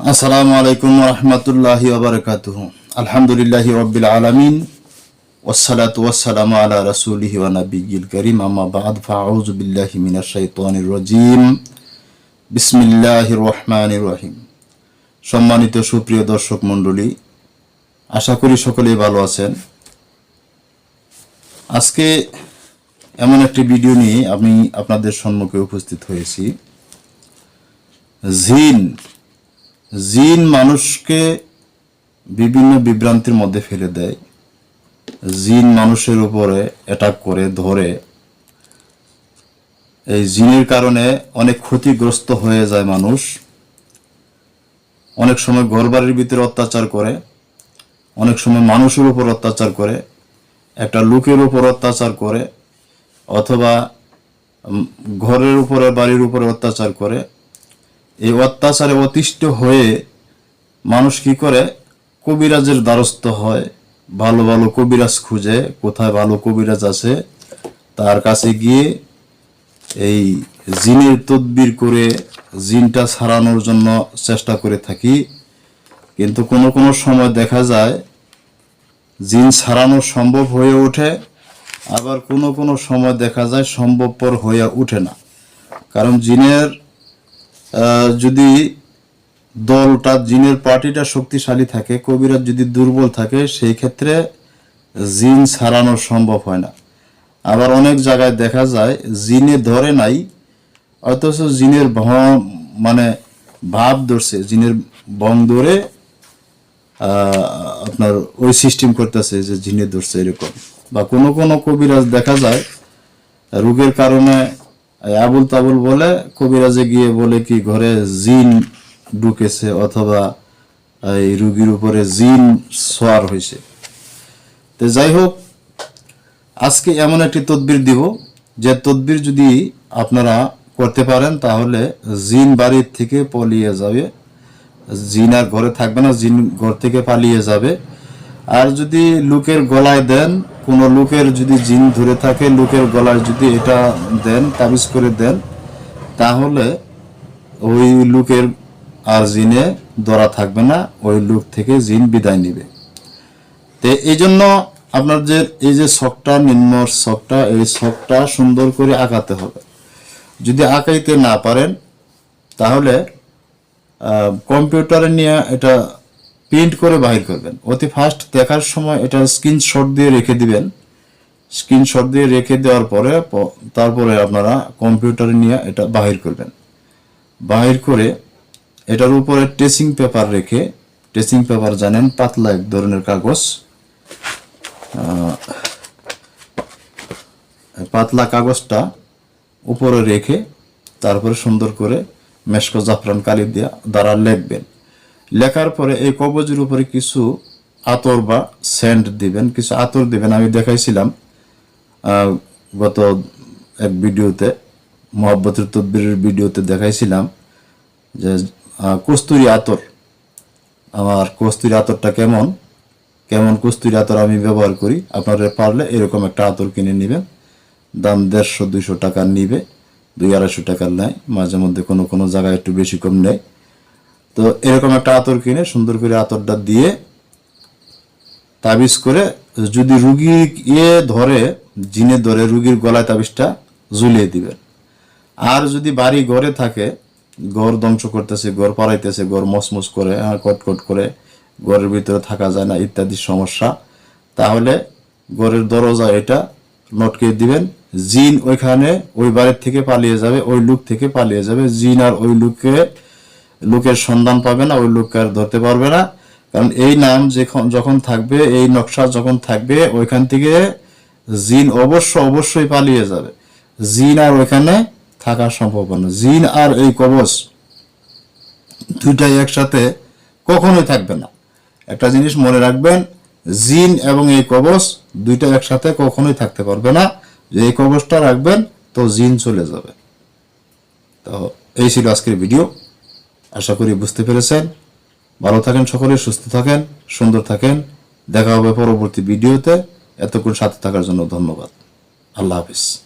আসসালামু আলাইকুম রহমতুল্লাহি ওবরকাতুহ আলহামদুলিল্লাহি রব্বিল আলমিন। ওসালাত ওয়াসালাম আলা রসুলিহি ওয়ানাবিগিল করিম। আম্মা বাদ ফাউজ বিল্লাহি মিনাশ শাইতানির রাজিম। বিসমিল্লাহির রহমানির রহিম। সম্মানিত সুপ্রিয় দর্শক মণ্ডলী, আশা করি সকলেই ভালো আছেন। আজকে এমন একটি ভিডিও নিয়ে আমি আপনাদের সম্মুখে উপস্থিত হয়েছি। জিন জিন মানুষকে বিভিন্ন বিভ্রান্তির মধ্যে ফেলে দেয়। জিন মানুষের উপরে অ্যাটাক করে, ধরে। এই জিনের কারণে অনেক ক্ষতিগ্রস্ত হয়ে যায় মানুষ। অনেক সময় ঘরবাড়ির ভিতরে অত্যাচার করে। অনেক সময় মানুষের উপর অত্যাচার করে। একটা লোকের উপর অত্যাচার করে। অথবা ঘরের উপরে, বাড়ির উপরে অত্যাচার করে। এই অত্যাচারে অতিষ্ঠ হয়ে মানুষ কি করে? কবিরাজের দ্বারস্থ হয়। ভালো ভালো কবিরাজ খুঁজে। কোথায় ভালো কবিরাজ আছে? তার কাছে গিয়ে এই জিনের তদবির করে জিনটা ছাড়ানোর জন্য চেষ্টা করে থাকি। কিন্তু কোনো কোনো সময় দেখা যায়, জিন ছাড়ানো সম্ভব হয়ে ওঠে। আবার কোনো কোনো সময় দেখা যায়, সম্ভবপর হয়ে ওঠে না। কারণ জিনের যদি দলটা, জিনের পার্টিটা শক্তিশালী থাকে, কবিরাজ যদি দুর্বল থাকে, সেই ক্ষেত্রে জিন ছাড়ানো সম্ভব হয় না। আবার অনেক জায়গায় দেখা যায়, জিনে ধরে নাই, অথচ জিনের ভ- মানে ভাব ধরছে, জিনের বং ধরে আপনার ওই সিস্টেম করতেছে যে জিনে ধরছে এরকম। বা কোনো কোনো কবিরাজ দেখা যায়, রোগের কারণে আবুল তাবুল বলে, কবিরাজে গিয়ে বলে কি ঘরে জিন ঢুকেছে অথবা এই রুগীর উপরে জিন সোয়ার হয়েছে। তো যাই হোক, আজকে এমন একটি তদবির দিব, যে তদবির যদি আপনারা করতে পারেন, তাহলে জিন বাড়ির থেকে পলিয়ে যাবে। জিন আর ঘরে থাকবে না, জিন ঘর থেকে পালিয়ে যাবে। আর যদি লোকের গলায় দেন কোন লোকের যদি জিন ধরে থাকে, লোকের গলায় যদি এটা দেন, তাবিজ করে দেন, তাহলে ওই লোকের আর জিনে ধরা থাকবে না, ওই লোক থেকে জিন বিদায় নিবে। তো এই জন্য আপনার যে, এই যে শখটা নিম্ন শখটা, এই শখটা সুন্দর করে আঁকাতে হবে। যদি আঁকাইতে না পারেন, তাহলে কম্পিউটারে নিয়ে এটা প্রিন্ট করে বাহির করবেন। অতি ফাস্ট দেখার সময় এটা স্ক্রিনশট দিয়ে রেখে দিবেন। স্ক্রিনশট দিয়ে রেখে দেওয়ার পরে, তারপরে আপনারা কম্পিউটারে নিয়ে এটা বাহির করবেন। বাহির করে এটার উপরে টেসিং পেপার রেখে টেসিং পেপার জানেন, পাতলা এক ধরনের কাগজ পাতলা কাগজটা উপরে রেখে, তারপরে সুন্দর করে মেশকো জাফরান কালি দিয়া দ্বারা লিখবেন। লেখার পরে এই কবজের উপরে কিছু আতর বা সেন্ট দিবেন, কিছু আতর দিবেন। আমি দেখাইছিলাম গত এক ভিডিওতে, মোহাব্বতের তদ্বিরের ভিডিওতে দেখাইছিলাম যে কস্তুরি আতর। আমার কস্তুরি আতরটা কেমন? কেমন কস্তুরি আতর আমি ব্যবহার করি? আপনারা পারলে এরকম একটা আতর কিনে নেবেন। দাম দেড়শো, দুইশো টাকার নিবে, দুই আড়াইশো টাকার নেয় মাঝে মধ্যে কোনো কোনো জায়গায় একটু বেশি কম নেয়। তো এরকম একটা আতর কিনে সুন্দর করে আতরটা দিয়ে তাবিজ করে যদি রুগী ইয়ে ধরে, জিনে ধরে, রুগীর গলায় তাবিজটা ঝুলিয়ে দিবেন আর যদি বাড়ি ঘরে থাকে, ঘর ধ্বংস করতেছে, ঘর পাড়াইতেছে, ঘর মসমস করে কটকট করে, ঘরের ভিতরে থাকা যায় না, ইত্যাদি সমস্যা, তাহলে ঘরের দরজা এটা নটকে দিবেন। জিন ওইখানে ওই বাড়ির থেকে পালিয়ে যাবে, ওই লুক থেকে পালিয়ে যাবে। জিন আর ওই লোককে লোকের সন্ধান পাবে না, ওই লোককে আর ধরতে পারবে না। কারণ এই নাম যখন যখন থাকবে, এই নকশা যখন থাকবে, ওইখান থেকে জিন অবশ্য অবশ্যই পালিয়ে যাবে। জিন আর ওইখানে থাকা সম্ভব না। জিন আর এই কবচ দুইটাই একসাথে কখনোই থাকবে না। একটা জিনিস মনে রাখবেন, জিন এবং এই কবচ দুইটা একসাথে কখনোই থাকতে পারবে না। যে এই কবচটা রাখবেন, তো জিন চলে যাবে। তো এই ছিল আজকের ভিডিও। আশা করি বুঝতে পেরেছেন। ভালো থাকেন সকলে, সুস্থ থাকেন, সুন্দর থাকেন। দেখা হবে পরবর্তী ভিডিওতে। এতক্ষণ সাথে থাকার জন্য ধন্যবাদ। আল্লাহ হাফিজ।